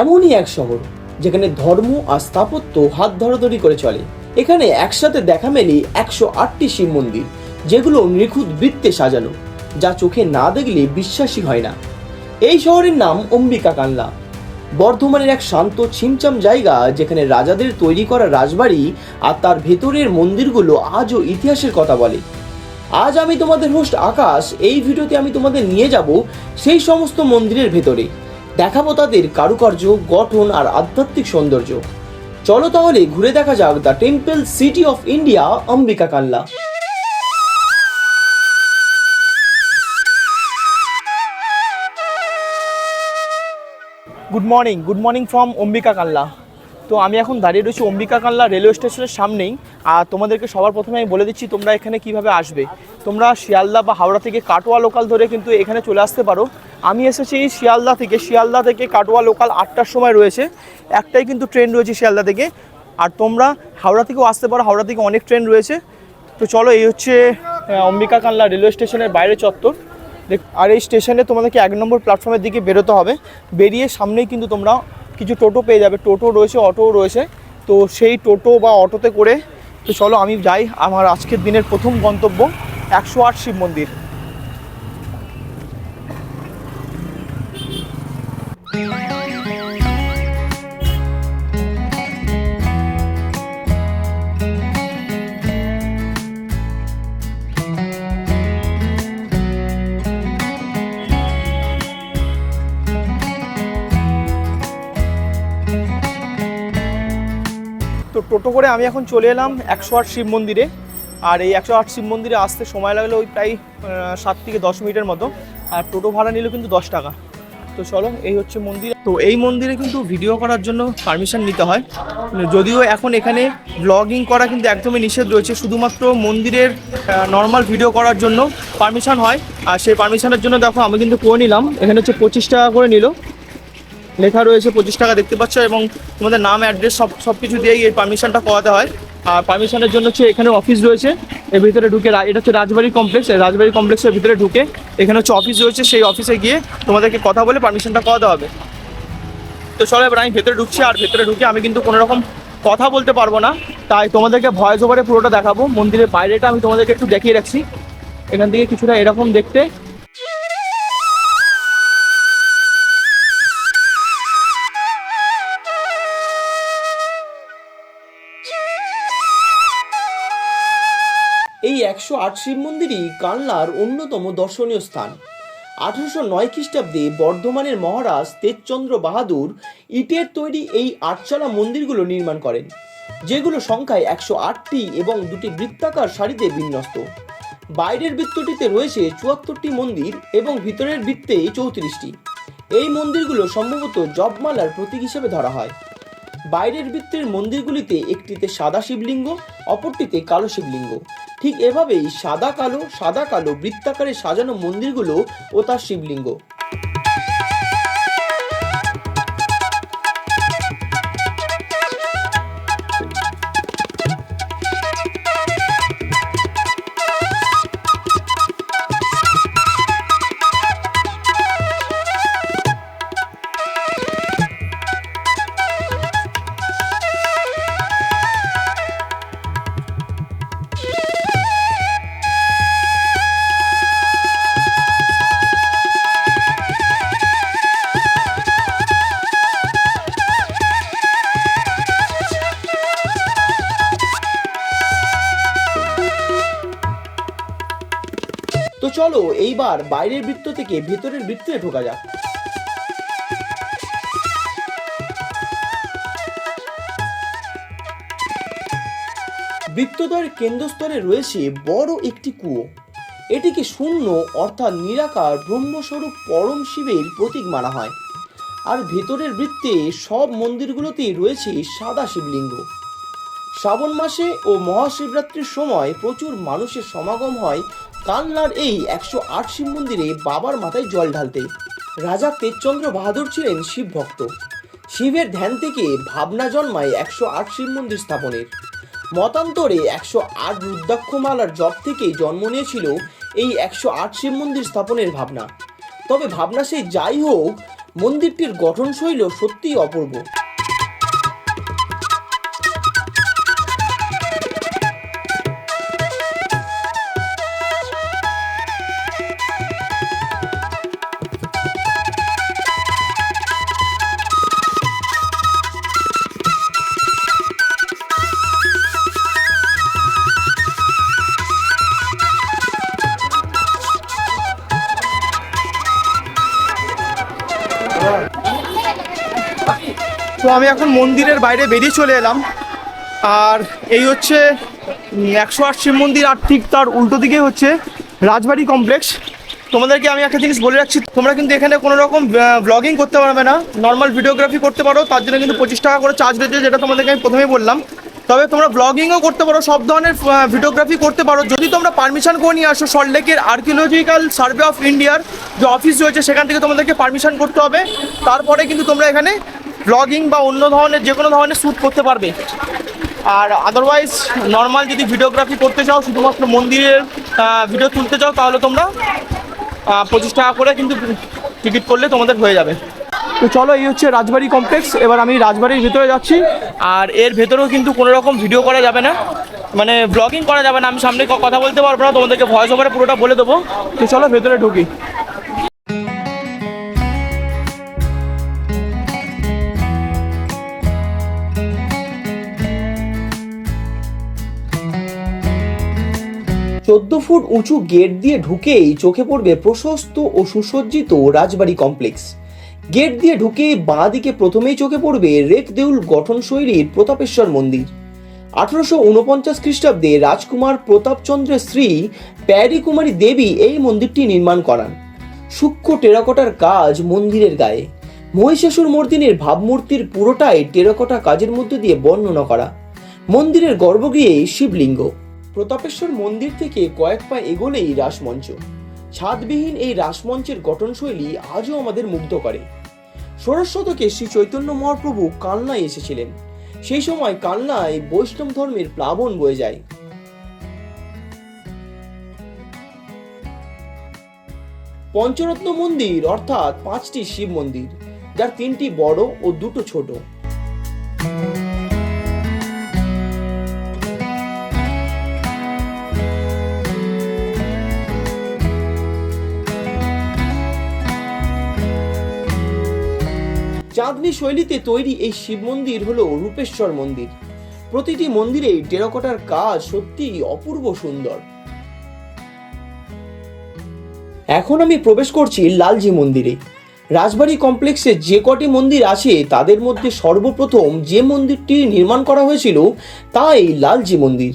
এমনই এক শহর, যেখানে ধর্ম আর স্থাপত্য হাত ধরাধরি করে চলে। এখানে একসাথে দেখা মেলে একশো আটটি শিব মন্দির, যেগুলো নিখুঁত বৃত্তে সাজানো, যা চোখে না দেখলে বিশ্বাসই হয় না। এই শহরের নাম অম্বিকা কানলা। বর্ধমানের এক শান্ত ছিমচাম জায়গা, যেখানে রাজাদের তৈরি করা রাজবাড়ি আর তার ভেতরের মন্দিরগুলো আজও ইতিহাসের কথা বলে। আজ আমি তোমাদের হোস্ট আকাশ, এই ভিডিওতে আমি তোমাদের নিয়ে যাব সেই সমস্ত মন্দিরের ভেতরে। দেখাবো তাদের কারুকার্য, গঠন আর আধ্যাত্মিক সৌন্দর্য। চলো তাহলে ঘুরে দেখা যাক the temple city of India, Ambika Kalna good morning good morning from Ambika Kalna তো আমি এখন দাঁড়িয়ে রয়েছি অম্বিকা কাল্লা রেলওয়ে স্টেশনের সামনেই। আর তোমাদেরকে সবার প্রথমে আমি বলে দিচ্ছি তোমরা এখানে কীভাবে আসবে। তোমরা শিয়ালদা বা হাওড়া থেকে কাটোয়া লোকাল ধরে কিন্তু এখানে চলে আসতে পারো। আমি এসেছি শিয়ালদা থেকে। শিয়ালদা থেকে কাটোয়া লোকাল আটটার সময় রয়েছে। একটাই কিন্তু ট্রেন রয়েছে শিয়ালদা থেকে। আর তোমরা হাওড়া থেকেও আসতে পারো। হাওড়া থেকে অনেক ট্রেন রয়েছে। তো চলো, এই হচ্ছে অম্বিকা কাল্লা রেলওয়ে স্টেশনের বাইরে চত্বর। দেখ- আর এই স্টেশনে তোমাদেরকে এক নম্বর প্ল্যাটফর্মের দিকে বেরোতে হবে। বেরিয়ে সামনেই কিন্তু তোমরা কিছু টোটো পেয়ে যাবে। টোটো রয়েছে, অটোও রয়েছে। তো সেই টোটো বা অটোতে করে, তো চলো আমি যাই। আমার আজকের দিনের প্রথম গন্তব্য একশো আট শিব মন্দির। টোটো করে আমি এখন চলে এলাম একশো আট শিব মন্দিরে। আর এই একশো আট শিব মন্দিরে আসতে সময় লাগল ওই প্রায় সাত থেকে দশ মিনিটের মতো। আর টোটো ভাড়া নিল কিন্তু দশ টাকা। তো চলো, এই হচ্ছে মন্দির। তো এই মন্দিরে কিন্তু ভিডিও করার জন্য পারমিশন নিতে হয়। যদিও এখন এখানে ব্লগিং করা কিন্তু একদমই নিষেধ রয়েছে। শুধুমাত্র মন্দিরের নর্মাল ভিডিও করার জন্য পারমিশন হয়। আর সেই পারমিশনের জন্য দেখো, আমি কিন্তু করে নিলাম। এখানে হচ্ছে পঁচিশ টাকা করে নিল। লেখা রয়েছে, পঁচিশ টাকা দেখতে পাচ্ছ এবং তোমাদের নাম, অ্যাড্রেস, সব সব কিছু দিয়েই এই পারমিশনটা করাতে হয়। আর পারমিশনের জন্য হচ্ছে এখানে অফিস রয়েছে, এর ভিতরে ঢুকে এটা হচ্ছে রাজবাড়ি কমপ্লেক্স রাজবাড়ি কমপ্লেক্সের ভিতরে ঢুকে এখানে হচ্ছে অফিস রয়েছে, সেই অফিসে গিয়ে তোমাদেরকে কথা বলে পারমিশনটা করাতে হবে। তো চলো এবার আমি ভেতরে ঢুকছি, আর ভেতরে ঢুকে আমি কিন্তু কোনো রকম কথা বলতে পারব না। তাই তোমাদেরকে ভয়েস ওভারে পুরোটা দেখাবো, মন্দিরের বাইরেটা আমি তোমাদেরকে একটু দেখিয়ে রাখছি। এখান থেকে কিছুটা এরকম দেখতে। একশো আট শিব মন্দিরই কানলার অন্যতম দর্শনীয় স্থান। আঠারোশো নয় খ্রিস্টাব্দে বর্ধমানের মহারাজ তেজচন্দ্র বাহাদুর ইটের তৈরি এই আটচালা মন্দিরগুলো নির্মাণ করেন, যেগুলো সংখ্যায় একশো আটটি এবং দুটি বৃত্তাকার সারিতে বিন্যস্ত। বাইরের বৃত্তটিতে রয়েছে চুয়াত্তরটি মন্দির এবং ভিতরের বৃত্তে চৌত্রিশটি। এই মন্দিরগুলো সম্ভবত জপমালার প্রতীক হিসেবে ধরা হয়। বাইরের বৃত্তের মন্দিরগুলিতে একটিতে সাদা শিবলিঙ্গ, অপরটিতে কালো শিবলিঙ্গ। ঠিক এভাবেই সাদা কালো সাদা কালো বৃত্তাকারে সাজানো মন্দিরগুলো ও তার শিবলিঙ্গ। এইবার বাইরের বৃত্ত থেকে ভেতরের বৃত্তে ঢোকা যাক। বৃত্তদ্বয়ের কেন্দ্রস্তরে রয়েছে বড় একটি কুয়ো। এটিকে শূন্য অর্থাৎ নিরাকার ব্রহ্মস্বরূপ পরম শিবের প্রতীক মানা হয়। আর ভেতরের বৃত্তে সব মন্দিরগুলোতেই রয়েছে সাদা শিবলিঙ্গ। শ্রাবণ মাসে ও মহাশিবরাত্রির সময় প্রচুর মানুষের সমাগম হয় কানলার এই একশো আট শিব মন্দিরে বাবার মাথায় জল ঢালতে রাজা তেজচন্দ্র বাহাদুর ছিলেন শিব ভক্ত। শিবের ধ্যান থেকে ভাবনা জন্মায় একশো আট শিব মন্দির স্থাপনের। মতান্তরে একশো আট রুদ্রাক্ষমালার জপ থেকেই জন্ম নিয়েছিল এই একশো আট শিব মন্দির স্থাপনের ভাবনা। তবে ভাবনা সে যাই হোক, মন্দিরটির গঠনশৈল সত্যিই অপূর্ব। আমি এখন মন্দিরের বাইরে বেরিয়ে চলে এলাম। আর এই হচ্ছে একশো আট শিব মন্দির, আর ঠিক তার উল্টো দিকে হচ্ছে রাজবাড়ি কমপ্লেক্স। তোমাদেরকে আমি একটা জিনিস বলে রাখছি, তোমরা কিন্তু এখানে কোনো রকম ব্লগিং করতে পারবে না। নর্মাল ভিডিওগ্রাফি করতে পারো, তার জন্য কিন্তু পঁচিশ টাকা করে চার্জ রয়েছে, যেটা তোমাদেরকে আমি প্রথমেই বললাম। তবে তোমরা ব্লগিংও করতে পারো, সব ধরনের ভিডিওগ্রাফি করতে পারো। যদি তোমরা পারমিশন করে নিয়ে আসো সল্টলেকের আর্কিওলজিক্যাল সার্ভে অফ ইন্ডিয়ার যে অফিস রয়েছে, সেখান থেকে তোমাদেরকে পারমিশন করতে হবে। তারপরে কিন্তু তোমরা এখানে ব্লগিং বা অন্য ধরনের যে কোনো ধরনের শ্যুট করতে পারবে। আর আদারওয়াইজ নর্মাল যদি ভিডিওগ্রাফি করতে চাও, শুধুমাত্র মন্দিরের ভিডিও তুলতে চাও, তাহলে তোমরা পঁচিশ টাকা করে কিন্তু টিকিট করলে তোমাদের হয়ে যাবে। তো চলো, এই হচ্ছে রাজবাড়ি কমপ্লেক্স এবার আমি রাজবাড়ির ভিতরে যাচ্ছি। আর এর ভেতরেও কিন্তু কোনো রকম ভিডিও করা যাবে না। মানে ব্লগিং করা যাবে না। আমি সামনে কথা বলতে পারব না। তোমাদেরকে ভয়েস ওভারে পুরোটা বলে দেবো। তো চলো, ভেতরে ঢুকি। ফুট উঁচু গেট দিয়ে ঢুকেই চোখে পড়বে প্রশস্ত ও সুসজ্জিত রাজবাড়ি কমপ্লেক্স। গেট দিয়ে ঢুকে বাঁ দিকে প্রথমেই চোখে পড়বে রেক দেউল গঠনশৈলীর প্রতাপেশ্বর মন্দির। আঠারোশো উনপঞ্চাশ খ্রিস্টাব্দে রাজকুমার প্রতাপচন্দ্রের স্ত্রী প্যারি কুমারী দেবী এই মন্দিরটি নির্মাণ করান। সূক্ষ্ম টেরাকোটার কাজ মন্দিরের গায়ে। মহিষাসুর মর্দিনীর ভাবমূর্তির পুরোটাই টেরাকোটা কাজের মধ্যে দিয়ে বর্ণনা করা। মন্দিরের গর্ভগৃহে শিবলিঙ্গ। প্রতাপেশ্বর মন্দির থেকে কয়েক পা এগোলেই রাসমঞ্চ। ছাদবিহীন এই রাসমঞ্চের গঠনশৈলী আজও আমাদের মুগ্ধ করে। ষোড়শ শতকে শ্রী চৈতন্য মহাপ্রভু কালনায় এসেছিলেন। সেই সময় কালনায় বৈষ্ণব ধর্মের প্লাবন বয়ে যায়। পঞ্চরত্ন মন্দির অর্থাৎ পাঁচটি শিব মন্দির, যার তিনটি বড় ও দুটো ছোট। চাঁদনি শৈলীতে তৈরি এই শিব মন্দির হলো রূপেশ্বর মন্দির। প্রতিটি মন্দিরে টেরাকোটার কাজ সত্যিই অপূর্ব সুন্দর। এখন আমি প্রবেশ করছি লালজি মন্দিরে। রাজবাড়ি কমপ্লেক্সে যে কটি মন্দির আছে, তাদের মধ্যে সর্বপ্রথম যে মন্দিরটি নির্মাণ করা হয়েছিল, তা এই লালজি মন্দির।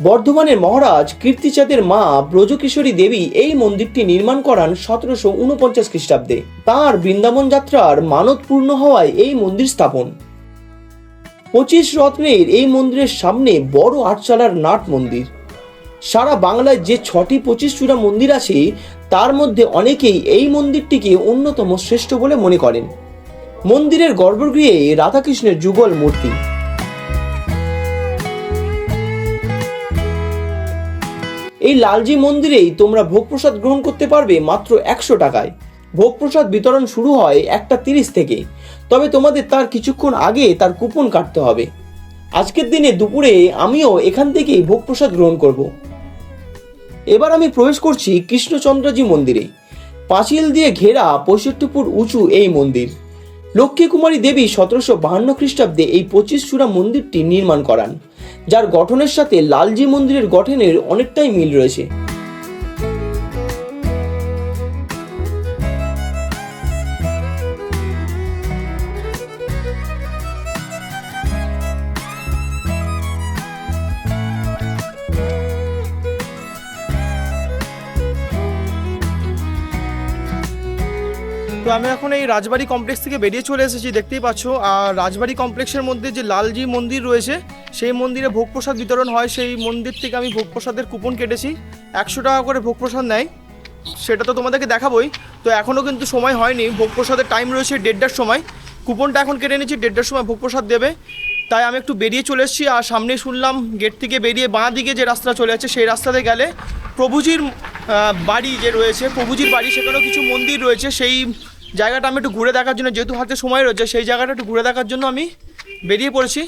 বর্ধমানের মহারাজ কীর্তিচাঁদের মা ব্রজকিশোরী দেবী এই মন্দিরটি নির্মাণ করান সতেরোশো উনপঞ্চাশ খ্রিস্টাব্দে। তাঁর বৃন্দাবন যাত্রার মানত পূর্ণ হওয়ায় এই মন্দির স্থাপন। পঁচিশ রত্নের এই মন্দিরের সামনে বড় আটচালার নাট মন্দির। সারা বাংলায় যে ছটি পঁচিশ চূড়া মন্দির আছে, তার মধ্যে অনেকেই এই মন্দিরটিকে অন্যতম শ্রেষ্ঠ বলে মনে করেন। মন্দিরের গর্ভগৃহে রাধাকৃষ্ণের যুগল মূর্তি। এই লালজি মন্দিরেই তোমরা ভোগ প্রসাদ গ্রহণ করতে পারবে মাত্র একশো টাকায়। ভোগ প্রসাদ বিতরণ শুরু হয় একটা তিরিশ থেকে। তবে তোমাদের তার কিছুক্ষণ আগে তার কুপন কাটতে হবে। আজকের দিনে দুপুরে আমিও এখান থেকেই ভোগ প্রসাদ গ্রহণ করব। এবার আমি প্রবেশ করছি কৃষ্ণচন্দ্রজি মন্দিরে। পাঁচিল দিয়ে ঘেরা পঁয়ষট্টি ফুট উঁচু এই মন্দির। লক্ষ্মী কুমারী দেবী সতেরোশো বাহান্ন খ্রিস্টাব্দে এই পঁচিশ চূড়া মন্দিরটি নির্মাণ করান। যার গঠনের সাথে লালজি মন্দিরের গঠনের অনেকটাই মিল রয়েছে। এই রাজবাড়ি কমপ্লেক্স থেকে বেরিয়ে চলে এসেছি, দেখতেই পাচ্ছ। আর রাজবাড়ি কমপ্লেক্সের মধ্যে যে লালজি মন্দির রয়েছে, সেই মন্দিরে ভোগ প্রসাদ বিতরণ হয়। সেই মন্দির থেকে আমি ভোগ প্রসাদের কুপন কেটেছি। একশো টাকা করে ভোগ প্রসাদ নেয়। সেটা তো তোমাদেরকে দেখাবোই। তো এখনও কিন্তু সময় হয়নি। ভোগ প্রসাদের টাইম রয়েছে দেড়টার সময়। কুপনটা এখন কেটে নিচ্ছি, দেড়টার সময় ভোগ প্রসাদ দেবে। তাই আমি একটু বেরিয়ে চলে এসেছি আর সামনে শুনলাম গেট থেকে বেরিয়ে বাঁ দিকে যে রাস্তা চলে যাচ্ছে, সেই রাস্তাতে গেলে প্রভুজির বাড়ি যে রয়েছে, প্রভুজির বাড়ি, সেখানেও কিছু মন্দির রয়েছে। সেই জায়গাটা আমি একটু ঘুরে দেখার জন্য, যেহেতু হাতে সময় রয়েছে, সেই জায়গাটা একটু ঘুরে দেখার জন্য আমি বেরিয়ে পড়েছি।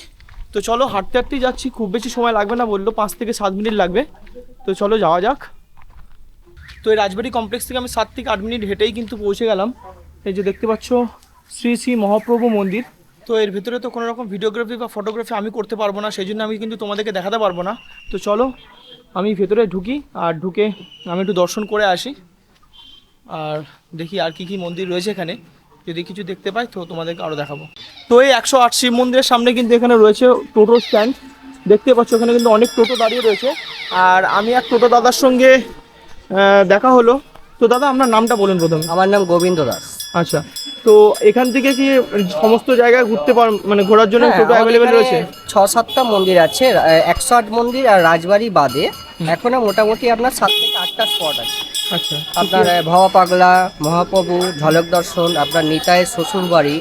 তো চলো, হাঁটতে হাঁটতেই যাচ্ছি, খুব বেশি সময় লাগবে না বলল, পাঁচ থেকে সাত মিনিট লাগবে। তো চলো, যাওয়া যাক। তো এই রাজবাড়ি কমপ্লেক্স থেকে আমি সাত থেকে আট মিনিট হেঁটেই কিন্তু পৌঁছে গেলাম। এই যে দেখতে পাচ্ছ, শ্রী শ্রী মহাপ্রভু মন্দির। তো এর ভেতরে তো কোনো রকম ভিডিওগ্রাফি বা ফটোগ্রাফি আমি করতে পারব না, সেই জন্য আমি কিন্তু তোমাদেরকে দেখাতে পারব না। তো চলো, আমি ভেতরে ঢুকি, আর ঢুকে আমি একটু দর্শন করে আসি। আর দেখি আর কি কি মন্দির রয়েছে এখানে। যদি কিছু দেখতে পাই তো তোমাদেরকে আরও দেখাবো। তো এই একশো আট শিব মন্দিরের সামনে কিন্তু এখানে রয়েছে টোটো স্ট্যান্ড। দেখতে পাচ্ছ এখানে কিন্তু অনেক টোটো দাঁড়িয়ে রয়েছে। আর আমি এক টোটো দাদার সঙ্গে দেখা হলো। তো দাদা আপনার নামটা বলুন প্রথমে। আমার নাম গোবিন্দ দাস। আচ্ছা তো এখান থেকে কি সমস্ত জায়গায় ঘুরতে পার মানে ঘোরার জন্য হ্যাঁ, টোটো অ্যাভেলেবেল রয়েছে? ছ সাতটা মন্দির আছে একশো আট মন্দির আর রাজবাড়ি বাদে। এখনও মোটামুটি আপনার সাত থেকে আটটা স্পট আছে। আচ্ছা। আপনার ভবা পাগলা মহাপ্রভু ঝলক দর্শন আপনার নিতায়ের শ্বশুর বাড়ি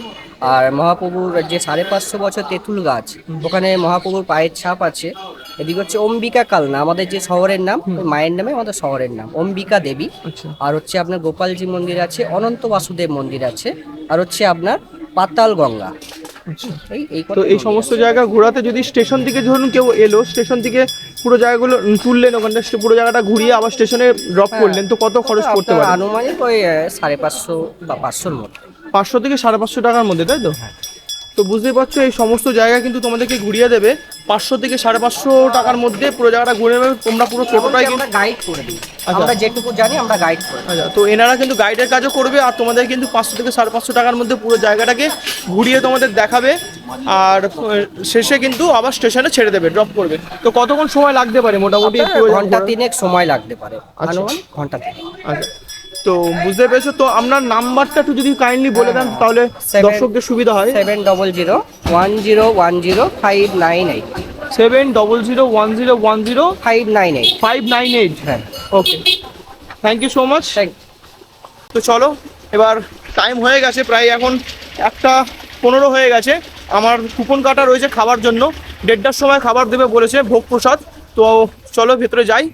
আর মহাপ্রভুর যে সাড়ে পাঁচশো বছর তেঁতুল গাছ ওখানে মহাপ্রভুর পায়ের ছাপ আছে। এদিকে হচ্ছে অম্বিকা কালনা আমাদের যে শহরের নাম মায়ের নামে আমাদের শহরের নাম অম্বিকা দেবী। আচ্ছা। আর হচ্ছে আপনার গোপালজি মন্দির আছে অনন্ত বাসুদেব মন্দির আছে আর হচ্ছে আপনার পাতাল গঙ্গা। আচ্ছা। এই এই তো এই সমস্ত জায়গা ঘোরাতে যদি স্টেশন থেকে ধরুন কেউ এলো স্টেশন থেকে পুরো জায়গাগুলো তুললেন ওখানটা পুরো জায়গাটা ঘুরিয়ে আবার স্টেশনে ড্রপ করলেন। তো কত খরচ আপনার পারে? আনুমানিক ওই সাড়ে পাঁচশো বা পাঁচশোর মতো পাঁচশো থেকে সাড়ে পাঁচশো টাকার মধ্যে তাই তো? তো বুঝতেই পারছ এই সমস্ত জায়গা কিন্তু তোমাদেরকে ঘুরিয়ে দেবে। পাঁচশো থেকে সাড়ে পাঁচশো টাকার মধ্যে পুরো জায়গাটা ঘুরে নেবে। তোমরা পুরো টোটোটাই আমরা গাইড করে দিই। আচ্ছা। আমরা যেটুকু জানি আমরা গাইড করে আচ্ছা তো এনারা কিন্তু গাইডের কাজও করবে আর তোমাদের কিন্তু পাঁচশো থেকে সাড়ে পাঁচশো টাকার মধ্যে পুরো জায়গাটাকে ঘুরিয়ে তোমাদের দেখাবে। আর শেষে কিন্তু আবার স্টেশনে ছেড়ে দেবে ড্রপ করবে। তো কতক্ষণ সময় লাগতে পারে মোটামুটি? ঘণ্টা তিনেক সময় লাগতে পারে। ঘণ্টা তিনেক। আচ্ছা তো বুঝতে পেরেছ? তো আপনার নাম্বারটা একটু যদি কাইন্ডলি বলে দেন তাহলে দর্শকদের সুবিধা হয়। Seven double zero one zero one zero five nine eight seven double zero one zero one zero five nine eight five nine eight হ্যাঁ। Okay thank you so much তো চলো এবার টাইম হয়ে গেছে প্রায় এখন একটা পনেরো হয়ে গেছে। আমার কুপন কাটা রয়েছে খাবার জন্য। দেড়টার সময় খাবার দেবে বলেছে ভোগ প্রসাদ। তো চলো ভেতরে যাই।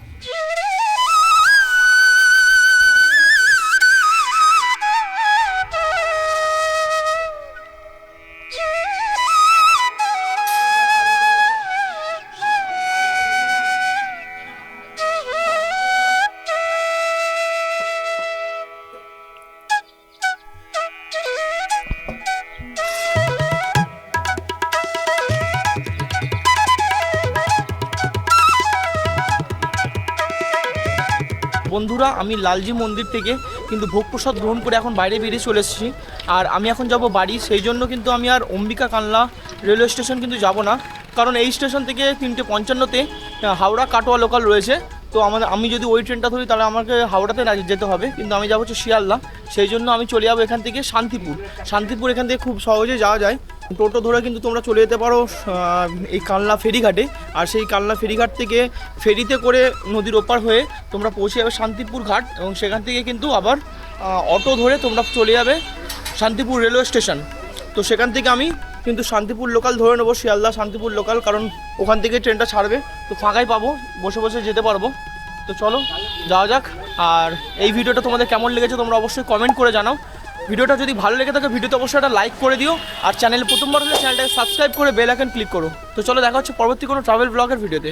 বন্ধুরা, আমি লালজি মন্দির থেকে কিন্তু ভোগ প্রসাদ গ্রহণ করে এখন বাইরে বেরিয়ে চলে এসেছি। আর আমি এখন যাব বাড়ি, সেই জন্য কিন্তু আমি আর অম্বিকা কানলা রেলওয়ে স্টেশন কিন্তু যাব না। কারণ এই স্টেশন থেকে তিনটে পঞ্চান্নতে হাওড়া কাটোয়া লোকাল রয়েছে। তো আমাদের, আমি যদি ওই ট্রেনটা ধরি তাহলে আমাকে হাওড়াতে যেতে হবে। কিন্তু আমি যাব হচ্ছে শিয়ালদা। সেই জন্য আমি চলে যাব এখান থেকে শান্তিপুর। শান্তিপুর এখান থেকে খুব সহজে যাওয়া যায়। টোটো ধরে কিন্তু তোমরা চলে যেতে পারো এই কালনা ফেরিঘাটে। আর সেই কালনা ফেরিঘাট থেকে ফেরিতে করে নদীর ওপার হয়ে তোমরা পৌঁছে যাবে শান্তিপুর ঘাট এবং সেখান থেকে কিন্তু আবার অটো ধরে তোমরা চলে যাবে শান্তিপুর রেলওয়ে স্টেশন। তো সেখান থেকে আমি কিন্তু শান্তিপুর লোকাল ধরে নেব, শিয়ালদা শান্তিপুর লোকাল, কারণ ওখান থেকে ট্রেনটা ছাড়বে। তো ফাঁকাই পাবো, বসে বসে যেতে পারব। তো চলো, যাওয়া যাক। আর এই ভিডিওটা তোমাদের কেমন লেগেছে তোমরা অবশ্যই কমেন্ট করে জানাও। ভিডিওটা যদি ভালো লেগে থাকে, ভিডিওতে অবশ্যই একটা লাইক করে দিও। আর চ্যানেল প্রথমবার হলে চ্যানেলটাকে সাবস্ক্রাইব করে বেল আইকন ক্লিক করো। তো চলো দেখা হচ্ছে পরবর্তী কোনো ট্রাভেল ব্লগের ভিডিওতে।